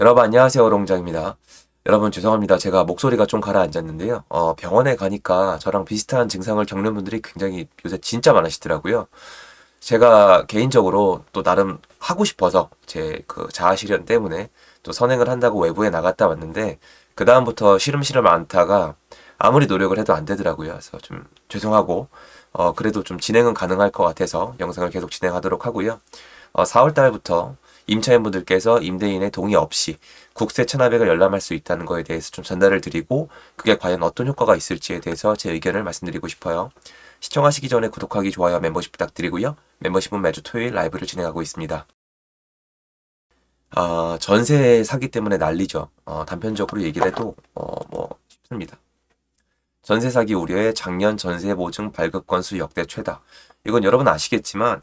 여러분 안녕하세요 롱장입니다. 여러분 죄송합니다. 제가 목소리가 좀 가라앉았는데요. 어, 병원에 가니까 저랑 비슷한 증상을 겪는 분들이 굉장히 요새 진짜 많으시더라고요. 제가 개인적으로 또 나름 하고 싶어서 제 그 자아 실현 때문에 또 선행을 한다고 외부에 나갔다 왔는데 그 다음부터 시름시름 않다가 아무리 노력을 해도 안 되더라고요. 그래서 좀 죄송하고 어, 그래도 좀 진행은 가능할 것 같아서 영상을 계속 진행하도록 하고요. 어, 4월 달부터 임차인분들께서 임대인의 동의 없이 국세 1,500을 열람할 수 있다는 거에 대해서 좀 전달을 드리고 그게 과연 어떤 효과가 있을지에 대해서 제 의견을 말씀드리고 싶어요. 시청하시기 전에 구독하기, 좋아요, 멤버십 부탁드리고요. membership은 매주 토요일 라이브를 진행하고 있습니다. 아, 전세 사기 때문에 난리죠. 어, 단편적으로 얘기를 해도 어, 뭐 쉽습니다. 전세 사기 우려에 작년 전세 보증 발급 건수 역대 최다. 이건 여러분 아시겠지만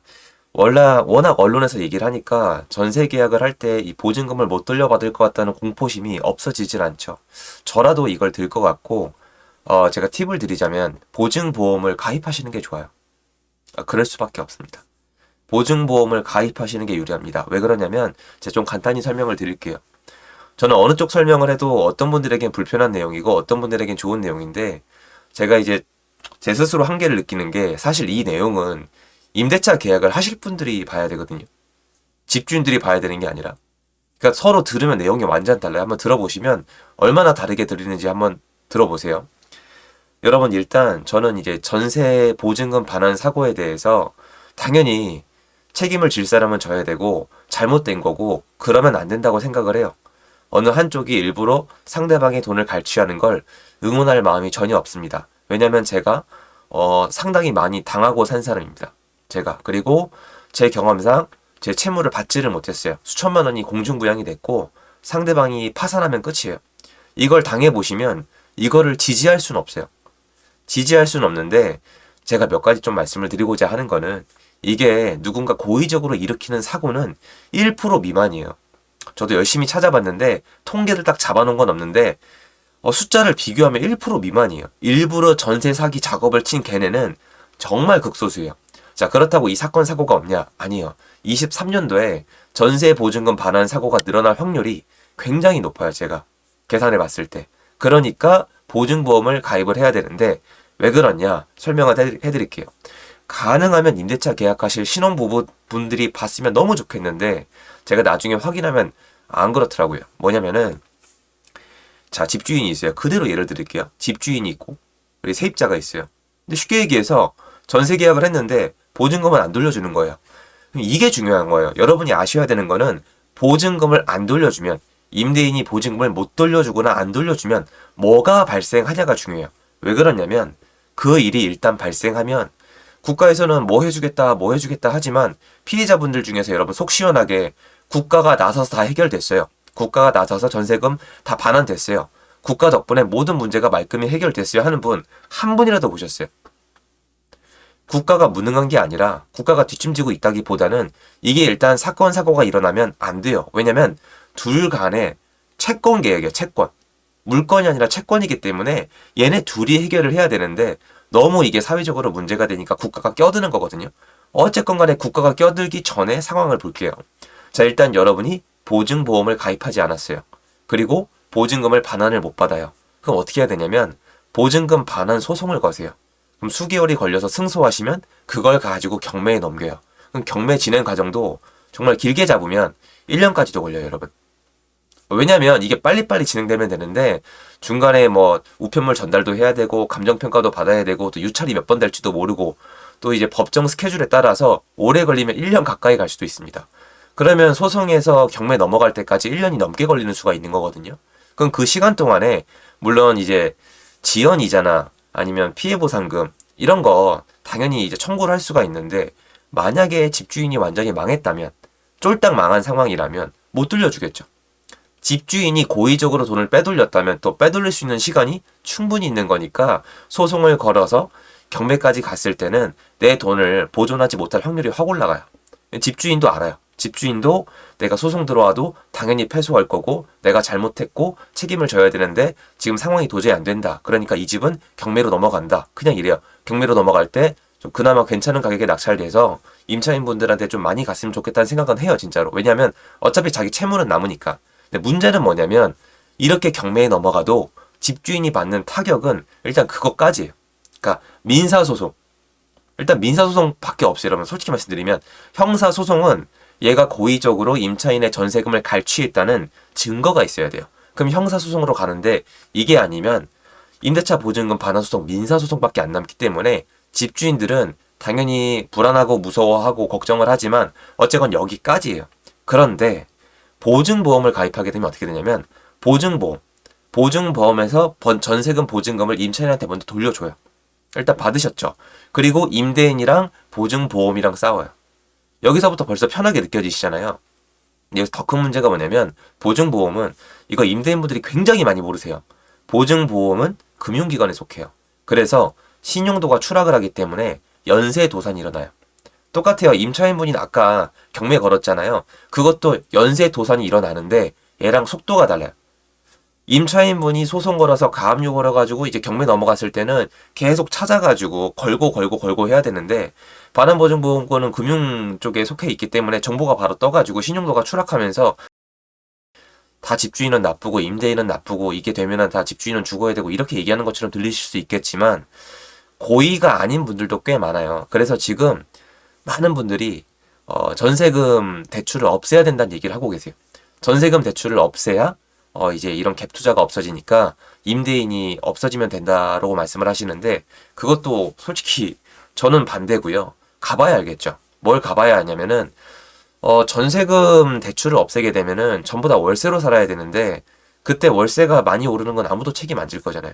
원래 워낙 언론에서 얘기를 하니까 전세 계약을 할 때 이 보증금을 못 돌려받을 것 같다는 공포심이 없어지질 않죠. 저라도 이걸 들 것 같고 어, 제가 팁을 드리자면 보증보험을 가입하시는 게 좋아요. 아, 그럴 수밖에 없습니다. 보증보험을 가입하시는 게 유리합니다. 왜 그러냐면 제가 좀 간단히 설명을 드릴게요. 저는 어느 쪽 설명을 해도 어떤 분들에겐 불편한 내용이고 어떤 분들에겐 좋은 내용인데 제가 이제 제 스스로 한계를 느끼는 게 사실 이 내용은 임대차 계약을 하실 분들이 봐야 되거든요. 집주인들이 봐야 되는 게 아니라. 그러니까 서로 들으면 내용이 완전 달라요. 한번 들어보시면 얼마나 다르게 들리는지 한번 들어보세요. 여러분 일단 저는 이제 전세 보증금 반환 사고에 대해서 당연히 책임을 질 사람은 져야 되고 잘못된 거고 그러면 안 된다고 생각을 해요. 어느 한쪽이 일부러 상대방의 돈을 갈취하는 걸 응원할 마음이 전혀 없습니다. 왜냐면 제가 어, 상당히 많이 당하고 산 사람입니다. 제가 그리고 제 경험상 제 채무를 받지를 못했어요. 수천만 원이 공중부양이 됐고 상대방이 파산하면 끝이에요. 이걸 당해 보시면 이거를 지지할 수는 없어요. 지지할 수는 없는데 제가 몇 가지 좀 말씀을 드리고자 하는 거는 이게 누군가 고의적으로 일으키는 사고는 1% 미만이에요. 저도 열심히 찾아봤는데 통계를 딱 잡아놓은 건 없는데 어, 숫자를 비교하면 1% 미만이에요. 일부러 전세 사기 작업을 친 걔네는 정말 극소수예요. 자, 그렇다고 이 사건 사고가 없냐? 아니요. 23년도에 전세 보증금 반환 사고가 늘어날 확률이 굉장히 높아요, 제가. 계산해 봤을 때. 그러니까 보증보험을 가입을 해야 되는데 왜 그러냐? 설명을 해 드릴게요. 가능하면 임대차 계약하실 신혼부부 분들이 봤으면 너무 좋겠는데 제가 나중에 확인하면 안 그렇더라고요. 뭐냐면은 자 집주인이 있어요. 그대로 예를 들을게요. 집주인이 있고 우리 세입자가 있어요. 근데 쉽게 얘기해서 전세 계약을 했는데 보증금을 안 돌려주는 거예요. 이게 중요한 거예요. 여러분이 아셔야 되는 거는 보증금을 안 돌려주면 임대인이 보증금을 못 돌려주거나 안 돌려주면 뭐가 발생하냐가 중요해요. 왜 그러냐면 그 일이 일단 발생하면 국가에서는 뭐 해주겠다, 뭐 해주겠다 하지만 피해자분들 중에서 여러분 속 시원하게 국가가 나서서 다 해결됐어요. 국가가 나서서 전세금 다 반환됐어요. 국가 덕분에 모든 문제가 말끔히 해결됐어요 하는 분 한 분이라도 보셨어요. 국가가 무능한 게 아니라 국가가 뒷짐지고 있다기보다는 이게 일단 사건 사고가 일어나면 안 돼요. 왜냐면 둘 간에 채권 계약이에요. 채권. 물건이 아니라 채권이기 때문에 얘네 둘이 해결을 해야 되는데 너무 이게 사회적으로 문제가 되니까 국가가 껴드는 거거든요. 어쨌건 간에 국가가 껴들기 전에 상황을 볼게요. 자, 일단 여러분이 보증보험을 가입하지 않았어요. 그리고 보증금을 반환을 못 받아요. 그럼 어떻게 해야 되냐면 보증금 반환 소송을 거세요. 그럼 수개월이 걸려서 승소하시면 그걸 가지고 경매에 넘겨요. 그럼 경매 진행 과정도 정말 길게 잡으면 1년까지도 걸려요, 여러분. 왜냐면 이게 빨리빨리 진행되면 되는데 중간에 뭐 우편물 전달도 해야 되고 감정평가도 받아야 되고 또 유찰이 몇 번 될지도 모르고 또 이제 법정 스케줄에 따라서 오래 걸리면 1년 가까이 갈 수도 있습니다. 그러면 소송에서 경매 넘어갈 때까지 1년이 넘게 걸리는 수가 있는 거거든요. 그럼 그 시간 동안에 물론 이제 지연이자나 아니면 피해보상금 이런 거 당연히 이제 청구를 할 수가 있는데 만약에 집주인이 완전히 망했다면 쫄딱 망한 상황이라면 못 돌려주겠죠. 집주인이 고의적으로 돈을 빼돌렸다면 또 빼돌릴 수 있는 시간이 충분히 있는 거니까 소송을 걸어서 경매까지 갔을 때는 내 돈을 보존하지 못할 확률이 확 올라가요. 집주인도 알아요. 집주인도 내가 소송 들어와도 당연히 패소할 거고 내가 잘못했고 책임을 져야 되는데 지금 상황이 도저히 안 된다. 그러니까 이 집은 경매로 넘어간다. 그냥 이래요. 경매로 넘어갈 때 좀 그나마 괜찮은 가격에 낙찰돼서 임차인분들한테 좀 많이 갔으면 좋겠다는 생각은 해요, 진짜로. 왜냐하면 어차피 자기 채무는 남으니까. 근데 문제는 뭐냐면 이렇게 경매에 넘어가도 집주인이 받는 타격은 일단 그것까지예요. 그러니까 민사소송. 일단 민사소송밖에 없어요. 여러분 솔직히 말씀드리면 형사소송은 얘가 고의적으로 임차인의 전세금을 갈취했다는 증거가 있어야 돼요. 그럼 형사소송으로 가는데 이게 아니면 임대차 보증금 반환소송, 민사소송밖에 안 남기 때문에 집주인들은 당연히 불안하고 무서워하고 걱정을 하지만 어쨌건 여기까지예요. 그런데 보증보험을 가입하게 되면 어떻게 되냐면 보증보험, 보증보험에서 번- 전세금 보증금을 임차인한테 먼저 돌려줘요. 일단 받으셨죠. 그리고 임대인이랑 보증보험이랑 싸워요. 여기서부터 벌써 편하게 느껴지시잖아요. 여기서 더 큰 문제가 뭐냐면 보증보험은 이거 임대인분들이 굉장히 많이 모르세요. 보증보험은 금융기관에 속해요. 그래서 신용도가 추락을 하기 때문에 연쇄 도산이 일어나요. 똑같아요. 임차인분이 아까 경매 걸었잖아요. 그것도 연쇄 도산이 일어나는데 얘랑 속도가 달라요. 임차인분이 소송 걸어서 가압류 걸어가지고 이제 경매 넘어갔을 때는 계속 찾아가지고 걸고 걸고 걸고 해야 되는데 반환보증보험권은 금융 쪽에 속해 있기 때문에 정보가 바로 떠가지고 신용도가 추락하면서 다 집주인은 나쁘고 임대인은 나쁘고 이게 되면은 다 집주인은 죽어야 되고 이렇게 얘기하는 것처럼 들리실 수 있겠지만 고의가 아닌 분들도 꽤 많아요. 그래서 지금 많은 분들이 어, 전세금 대출을 없애야 된다는 얘기를 하고 계세요. 전세금 대출을 없애야 어, 이제 이런 갭 투자가 없어지니까 임대인이 없어지면 된다라고 말씀을 하시는데 그것도 솔직히 저는 반대고요. 가봐야 알겠죠. 뭘 가봐야 하냐면은 어, 전세금 대출을 없애게 되면은 전부 다 월세로 살아야 되는데 그때 월세가 많이 오르는 건 아무도 책임 안 질 거잖아요.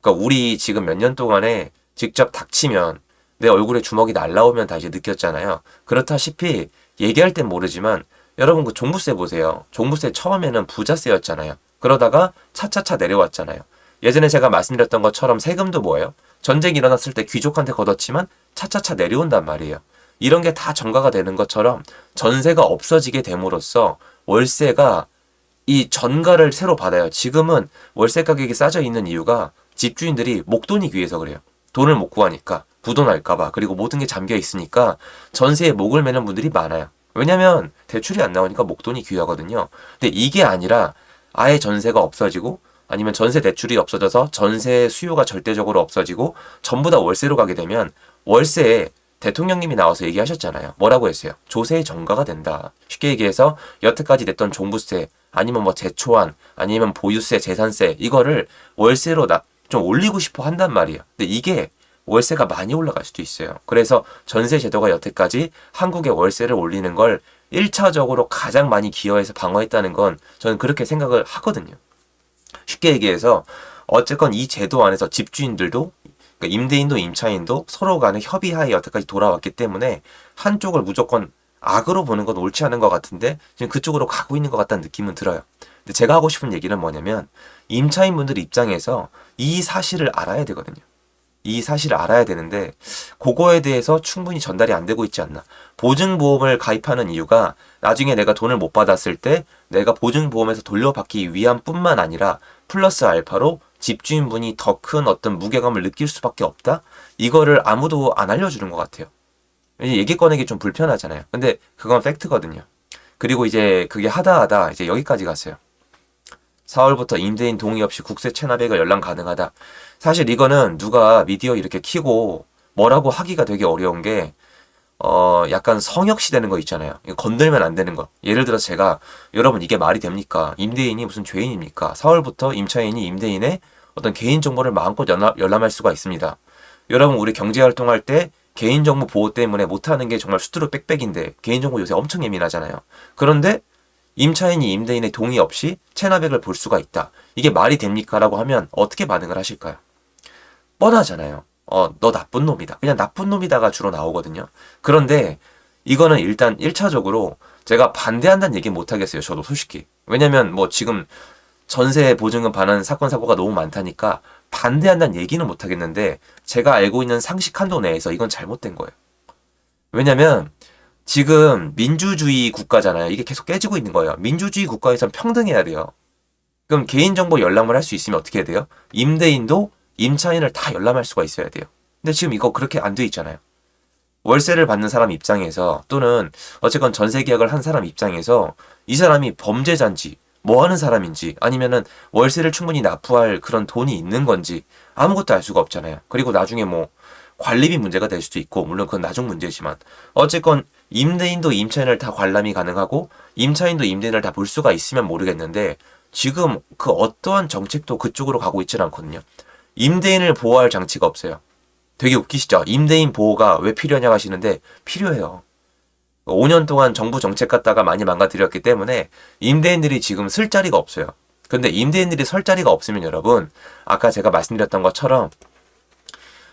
그러니까 우리 지금 몇 년 동안에 직접 닥치면 내 얼굴에 주먹이 날라오면 다 이제 느꼈잖아요. 그렇다시피 얘기할 땐 모르지만 여러분 그 종부세 보세요. 종부세 처음에는 부자세였잖아요. 그러다가 차차차 내려왔잖아요. 예전에 제가 말씀드렸던 것처럼 세금도 뭐예요? 전쟁이 일어났을 때 귀족한테 걷었지만 차차차 내려온단 말이에요. 이런 게 다 전가가 되는 것처럼 전세가 없어지게 됨으로써 월세가 이 전가를 새로 받아요. 지금은 월세 가격이 싸져 있는 이유가 집주인들이 목돈이 귀해서 그래요. 돈을 못 구하니까 부도날까봐 그리고 모든 게 잠겨 있으니까 전세에 목을 매는 분들이 많아요. 왜냐면 대출이 안 나오니까 목돈이 귀하거든요. 근데 이게 아니라 아예 전세가 없어지고 아니면 전세 대출이 없어져서 전세 수요가 절대적으로 없어지고 전부 다 월세로 가게 되면 월세에 대통령님이 나와서 얘기하셨잖아요. 뭐라고 했어요? 조세의 정가가 된다. 쉽게 얘기해서 여태까지 냈던 종부세 아니면 뭐 재초안 아니면 보유세, 재산세 이거를 월세로 나, 좀 올리고 싶어 한단 말이에요. 근데 이게 월세가 많이 올라갈 수도 있어요. 그래서 전세 제도가 여태까지 한국의 월세를 올리는 걸 1차적으로 가장 많이 기여해서 방어했다는 건 저는 그렇게 생각을 하거든요. 쉽게 얘기해서 어쨌건 이 제도 안에서 집주인들도 그러니까 임대인도 임차인도 서로 간의 협의하에 여태까지 돌아왔기 때문에 한쪽을 무조건 악으로 보는 건 옳지 않은 것 같은데 지금 그쪽으로 가고 있는 것 같다는 느낌은 들어요. 근데 제가 하고 싶은 얘기는 뭐냐면 임차인분들 입장에서 이 사실을 알아야 되거든요. 이 사실을 알아야 되는데 그거에 대해서 충분히 전달이 안 되고 있지 않나. 보증보험을 가입하는 이유가 나중에 내가 돈을 못 받았을 때 내가 보증보험에서 돌려받기 위함 뿐만 아니라 플러스 알파로 집주인분이 더 큰 어떤 무게감을 느낄 수밖에 없다? 이거를 아무도 안 알려주는 것 같아요. 얘기 꺼내기 좀 불편하잖아요. 근데 그건 팩트거든요. 그리고 이제 그게 하다 하다 이제 여기까지 갔어요. 4월부터 임대인 동의 없이 국세 체납액을 연락 가능하다. 사실 이거는 누가 미디어 이렇게 키고 뭐라고 하기가 되게 어려운 게, 어, 약간 성역시 되는 거 있잖아요. 건들면 안 되는 거. 예를 들어서 제가, 여러분 이게 말이 됩니까? 임대인이 무슨 죄인입니까? 4월부터 임차인이 임대인의 어떤 개인정보를 마음껏 열람, 열람할 수가 있습니다. 여러분 우리 경제활동할 때 개인정보 보호 때문에 못하는 게 정말 수두룩 빽빽인데 개인정보 요새 엄청 예민하잖아요. 그런데 임차인이 임대인의 동의 없이 체납액을 볼 수가 있다. 이게 말이 됩니까? 라고 하면 어떻게 반응을 하실까요? 뻔하잖아요. 어, 너 나쁜 놈이다. 그냥 나쁜 놈이다가 주로 나오거든요. 그런데 이거는 일단 1차적으로 제가 반대한다는 얘기 못 하겠어요. 저도 솔직히. 왜냐면 뭐 지금 전세 보증금 반환 사건 사고가 너무 많다니까 반대한다는 얘기는 못 하겠는데 제가 알고 있는 상식 한도 내에서 이건 잘못된 거예요. 왜냐면 지금 민주주의 국가잖아요. 이게 계속 깨지고 있는 거예요. 민주주의 국가에선 평등해야 돼요. 그럼 개인정보 열람을 할 수 있으면 어떻게 해야 돼요? 임대인도 임차인을 다 열람할 수가 있어야 돼요. 근데 지금 이거 그렇게 안 돼 있잖아요. 월세를 받는 사람 입장에서 또는 어쨌건 전세 계약을 한 사람 입장에서 이 사람이 범죄자인지 뭐 하는 사람인지 아니면은 월세를 충분히 납부할 그런 돈이 있는 건지 아무것도 알 수가 없잖아요. 그리고 나중에 뭐 관리비 문제가 될 수도 있고 물론 그건 나중 문제지만 어쨌건 임대인도 임차인을 다 관람이 가능하고 임차인도 임대인을 다 볼 수가 있으면 모르겠는데 지금 그 어떠한 정책도 그쪽으로 가고 있지는 않거든요. 임대인을 보호할 장치가 없어요. 되게 웃기시죠? 임대인 보호가 왜 필요하냐 하시는데 필요해요. 5년 동안 정부 정책 갖다가 많이 망가뜨렸기 때문에 임대인들이 지금 쓸 자리가 없어요. 근데 임대인들이 설 자리가 없으면 여러분, 아까 제가 말씀드렸던 것처럼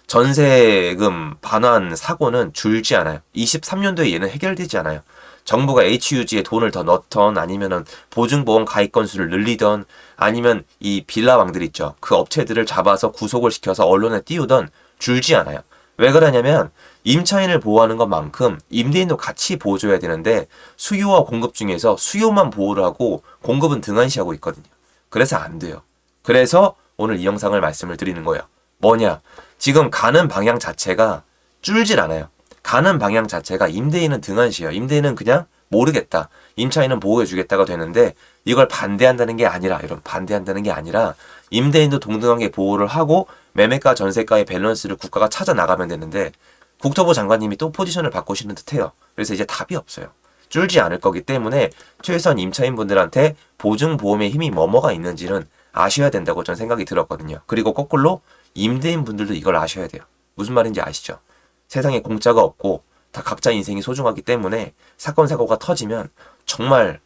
전세금 반환 사고는 줄지 않아요. 23년도에 얘는 해결되지 않아요. 정부가 HUG에 돈을 더 넣던 아니면은 보증보험 가입 건수를 늘리던 아니면 이 빌라왕들 있죠. 그 업체들을 잡아서 구속을 시켜서 언론에 띄우던 줄지 않아요. 왜 그러냐면 임차인을 보호하는 것만큼 임대인도 같이 보호줘야 되는데 수요와 공급 중에서 수요만 보호를 하고 공급은 등한시하고 있거든요. 그래서 안 돼요. 그래서 오늘 이 영상을 말씀을 드리는 거예요. 뭐냐? 지금 가는 방향 자체가 줄질 않아요. 가는 방향 자체가 임대인은 등한시해요. 임대인은 그냥 모르겠다. 임차인은 보호해주겠다가 되는데 이걸 반대한다는 게 아니라 이런 반대한다는 게 아니라 임대인도 동등하게 보호를 하고 매매가 전세가의 밸런스를 국가가 찾아 나가면 되는데 국토부 장관님이 또 포지션을 바꾸시는 듯해요. 그래서 이제 답이 없어요. 줄지 않을 거기 때문에 최소한 임차인분들한테 보증 보험의 힘이 뭐뭐가 있는지는 아셔야 된다고 저는 생각이 들었거든요. 그리고 거꾸로 임대인 분들도 이걸 아셔야 돼요. 무슨 말인지 아시죠? 세상에 공짜가 없고 다 각자 인생이 소중하기 때문에 사건 사고가 터지면 정말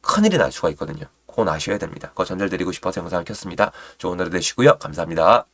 큰일이 날 수가 있거든요. 그건 아셔야 됩니다. 그거 전달드리고 싶어서 영상을 켰습니다. 좋은 하루 되시고요. 감사합니다.